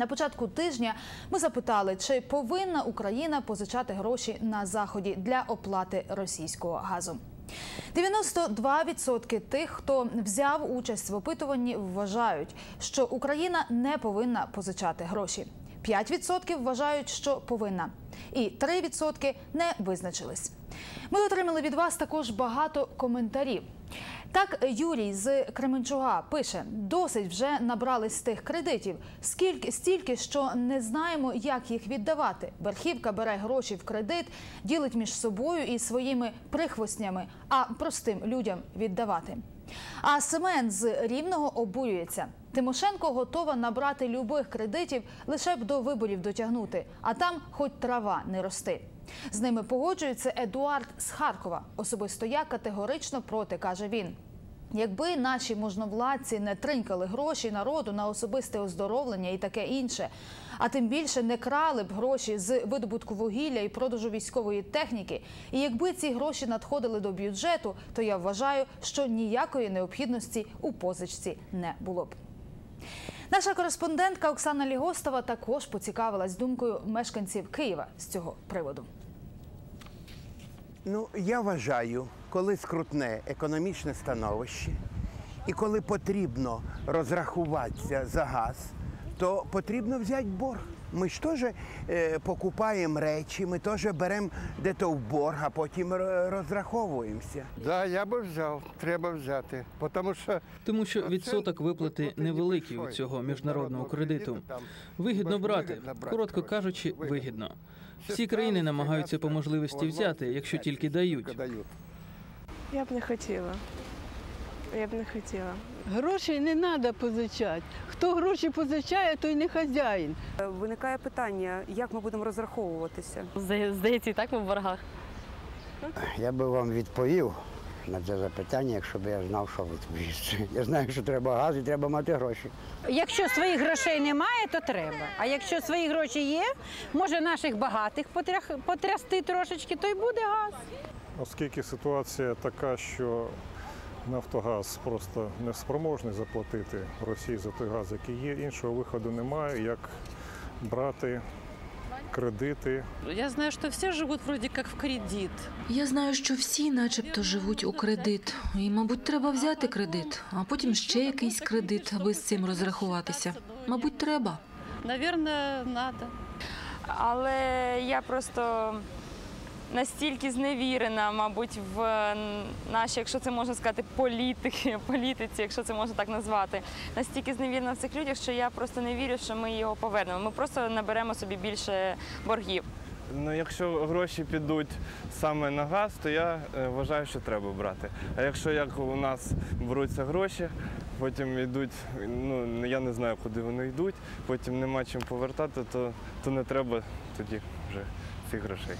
На початку тижня ми запитали, чи повинна Україна позичати гроші на заході для оплати російського газу. 92% тих, хто взяв участь в опитуванні, вважають, що Україна не повинна позичати гроші. 5% вважають, що повинна, і 3% не визначились. Ми отримали від вас також багато коментарів. Так, Юрій з Кременчуга пише: досить вже набрали з тих кредитів. Скільки стільки, що не знаємо, як їх віддавати. Верхівка бере гроші в кредит, ділить між собою і своїми прихвостнями, а простим людям віддавати. А Семен з Рівного обурюється. Тимошенко готова набрати любих кредитів лише б до виборів дотягнути, а там хоч трава не рости. З ними погоджується Едуард з Харкова. Особисто я категорично проти, каже він. Якби наші можновладці не тринькали гроші народу на особисте оздоровлення і таке інше, а тим більше не крали б гроші з видобутку вугілля і продажу військової техніки, і якби ці гроші надходили до бюджету, то я вважаю, що ніякої необхідності у позичці не було б. Наша кореспондентка Оксана Лігостова також поцікавилась думкою мешканців Києва з цього приводу. Ну, я вважаю, коли скрутне економічне становище і коли потрібно розрахуватися за газ, то потрібно взяти борг. Ми ж теж е, покупаємо речі, ми теж беремо дето в борг, а потім розраховуємося. Да, я би взяв, треба взяти. Тому що Тому що відсоток виплати невеликий у цього міжнародного кредиту. Вигідно брати, коротко кажучи, вигідно. Всі країни намагаються по можливості взяти, якщо тільки дають. Я б не хотіла. Я б не хотіла. Грошей не треба позичати. Хто гроші позичає, той не хазяїн. Виникає питання, як ми будемо розраховуватися. Здається, і так ми в боргах. Я би вам відповів на це запитання, якщо б я знав, що відповісти. Я знаю, що треба газ і треба мати гроші. Якщо своїх грошей немає, то треба. А якщо свої гроші є, може наших багатих потрясти трошечки, то й буде газ. Оскільки ситуація така, що Нафтогаз просто не спроможний заплатити Росії за той газ, який є, іншого виходу немає, як брати кредити Я знаю, що всі живуть вроді як в кредит. Я знаю, що всі, начебто, живуть у кредит. І, мабуть, треба взяти кредит, а потім ще якийсь кредит, аби з цим розрахуватися. Мабуть, треба. Наверное, надо. Але я просто настільки зневірена, мабуть, в нашій, якщо це можна сказати, політики, політиці, якщо це можна так назвати, настільки зневірена в цих людях, що я просто не вірю, що ми його повернемо. Ми просто наберемо собі більше боргів. Ну, якщо гроші підуть саме на газ, то я е, вважаю, що треба брати. А якщо як у нас беруться гроші, потім йдуть, ну я не знаю, куди вони йдуть, потім нема чим повертати, то, то не треба тоді вже цих грошей.